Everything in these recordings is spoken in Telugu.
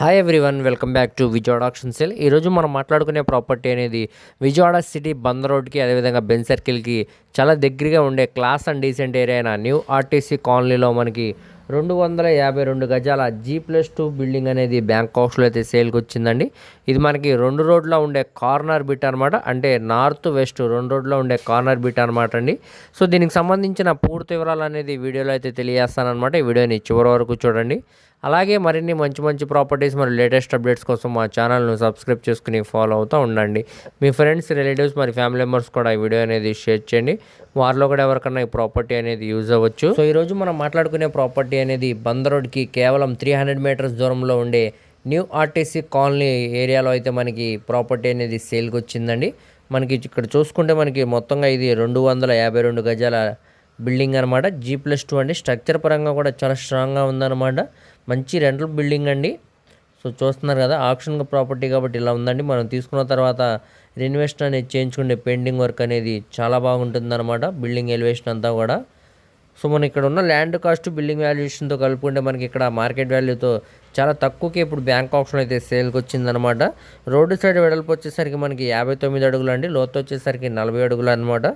Hi everyone welcome back to Vijayawada auction sale ఈరోజు మనం మాట్లాడుకునే ప్రాపర్టీ అనేది విజయవాడ సిటీ బంద్ రోడ్కి అదేవిధంగా బెన్ సర్కిల్కి చాలా దగ్గరగా ఉండే క్లాస్ అండ్ డీసెంట్ ఏరియా అయిన న్యూ ఆర్టీసీ కాలనీలో మనకి రెండు వందల యాభై రెండు గజాల జీ ప్లస్ టూ బిల్డింగ్ అనేది బ్యాంక్ హౌస్లో అయితే సేల్కి వచ్చిందండి. ఇది మనకి రెండు రోడ్లో ఉండే కార్నర్ బిట్ అనమాట అంటే నార్త్ వెస్ట్ రెండు రోడ్లో ఉండే కార్నర్ బిట్ అనమాట అండి. సో దీనికి సంబంధించిన పూర్తి వివరాలు అనేది వీడియోలో అయితే తెలియజేస్తానమాట ఈ వీడియోని చివరి వరకు చూడండి. అలాగే మరిన్ని మంచి మంచి ప్రాపర్టీస్ మరి లేటెస్ట్ అప్డేట్స్ కోసం మా ఛానల్ను సబ్స్క్రైబ్ చేసుకుని ఫాలో అవుతూ ఉండండి. మీ ఫ్రెండ్స్ రిలేటివ్స్ మరి ఫ్యామిలీ మెంబర్స్ కూడా ఈ వీడియో అనేది షేర్ చేయండి. వారిలో కూడా ఎవరికన్నా ఈ ప్రాపర్టీ అనేది యూజ్ అవ్వచ్చు. సో ఈరోజు మనం మాట్లాడుకునే ప్రాపర్టీ అనేది బంద్ రోడ్కి కేవలం త్రీ హండ్రెడ్ మీటర్స్ దూరంలో ఉండే న్యూ ఆర్టీసీ కాలనీ ఏరియాలో అయితే మనకి ప్రాపర్టీ అనేది సేల్కి వచ్చిందండి. మనకి ఇక్కడ చూసుకుంటే మనకి మొత్తంగా ఇది రెండు వందల యాభై రెండు గజాల బిల్డింగ్ అనమాట జీ ప్లస్ టూ అండి. స్ట్రక్చర్ పరంగా కూడా చాలా స్ట్రాంగ్గా ఉందన్నమాట. మంచి రెంటల్ బిల్డింగ్ అండి. సో చూస్తున్నారు కదా ఆప్షన్ ప్రాపర్టీ కాబట్టి ఇలా ఉందండి. మనం తీసుకున్న తర్వాత రెన్యువేషన్ అనేది చేయించుకునే పెండింగ్ వర్క్ అనేది చాలా బాగుంటుంది అనమాట బిల్డింగ్ ఎలివేషన్ అంతా కూడా. సో మనం ఇక్కడ ఉన్న ల్యాండ్ కాస్ట్ బిల్డింగ్ వాల్యుయేషన్తో కలుపుకుంటే మనకి ఇక్కడ మార్కెట్ వాల్యూతో చాలా తక్కువకి ఇప్పుడు బ్యాంక్ ఆప్షన్ అయితే సేల్కి వచ్చిందనమాట రోడ్డు సైడ్ వెడల్పు వచ్చేసరికి మనకి యాభై తొమ్మిది అడుగులు అండి. లోతు వచ్చేసరికి నలభై అడుగులు అనమాట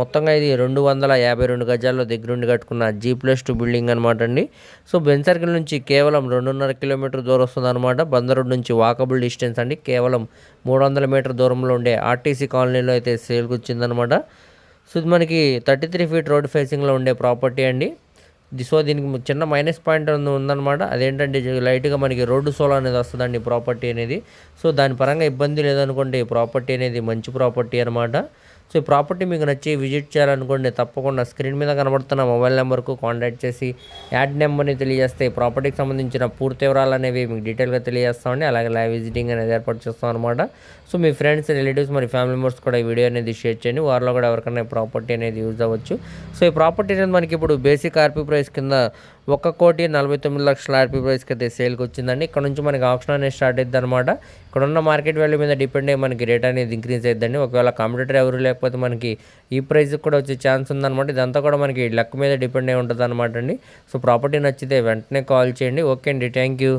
మొత్తంగా ఇది రెండు వందల యాభై రెండు గజాల్లో దగ్గరుండి కట్టుకున్న జీ ప్లస్ టూ బిల్డింగ్ అనమాట అండి. సో బెన్ సర్కిల్ నుంచి కేవలం రెండున్నర కిలోమీటర్ దూరం వస్తుందన్నమాట. అనమాట నుంచి వాకబుల్ డిస్టెన్స్ అండి. కేవలం మూడు వందల మీటర్ దూరంలో ఉండే ఆర్టీసీ కాలనీలో అయితే సేల్కి వచ్చిందనమాట సో ఇది మనకి థర్టీ త్రీ ఫీట్ రోడ్ ఫేసింగ్లో ఉండే ప్రాపర్టీ అండి. ది- సో దీనికి చిన్న మైనస్ పాయింట్ ఉంది- ఉందన్నమాట. అదేంటంటే లైట్గా మనకి రోడ్డు సోలో అనేది వస్తుందండి ఈ ప్రాపర్టీ అనేది. సో దాని పరంగా ఇబ్బంది లేదనుకోండి ఈ ప్రాపర్టీ అనేది మంచి ప్రాపర్టీ అనమాట సో ఈ ప్రాపర్టీ మీకు నచ్చి విజిట్ చేయాలనుకోండి తప్పకుండా స్క్రీన్ మీద కనబడుతున్న మొబైల్ నెంబర్కు కాంటాక్ట్ చేసి యాడ్ నెంబర్ని తెలియజేస్తే ఈ ప్రాపర్టీకి సంబంధించిన పూర్తి వివరాలు అనేవి మీకు డీటెయిల్గా తెలియజేస్తామండి. అలాగే లైవ్ విజిటింగ్ అనేది ఏర్పాటు చేస్తాం అనమాట సో మీ ఫ్రెండ్స్ రిలేటివ్స్ మరి ఫ్యామిలీ మెంబర్స్ కూడా ఈ వీడియో అనేది షేర్ చేయండి. వారిలో కూడా ఎవరికైనా ప్రాపర్టీ అనేది యూజ్ అవ్వచ్చు. సో ఈ ప్రాపర్టీ అనేది మనకి ఇప్పుడు బేసిక్ ఆర్పీ ప్రైస్ కింద ఒక కోటి నలభై తొమ్మిది లక్షల ఆర్పీ ప్రైస్కి అయితే సేల్కి వచ్చిందండి. ఇక్కడ నుంచి మనకి ఆప్షన్ అనేది స్టార్ట్ అవుతుంది అనమాట ఇక్కడ ఉన్న మార్కెట్ వాల్యూ మీద డిపెండ్ అయ్యి మనకి రేట్ అనేది ఇంక్రీజ్ అవుతుందండి ఒకవేళ కాంపిటేటర్ ఎవరు లేకపోతే మనకి ఈ ప్రైస్కి కూడా వచ్చే ఛాన్స్ ఉందన్నమాట. ఇదంతా కూడా మనకి లెక్క మీద డిపెండ్ అయి ఉంటుంది అనమాట అండి. సో ప్రాపర్టీ నచ్చితే వెంటనే కాల్ చేయండి. ఓకే అండి. Thank you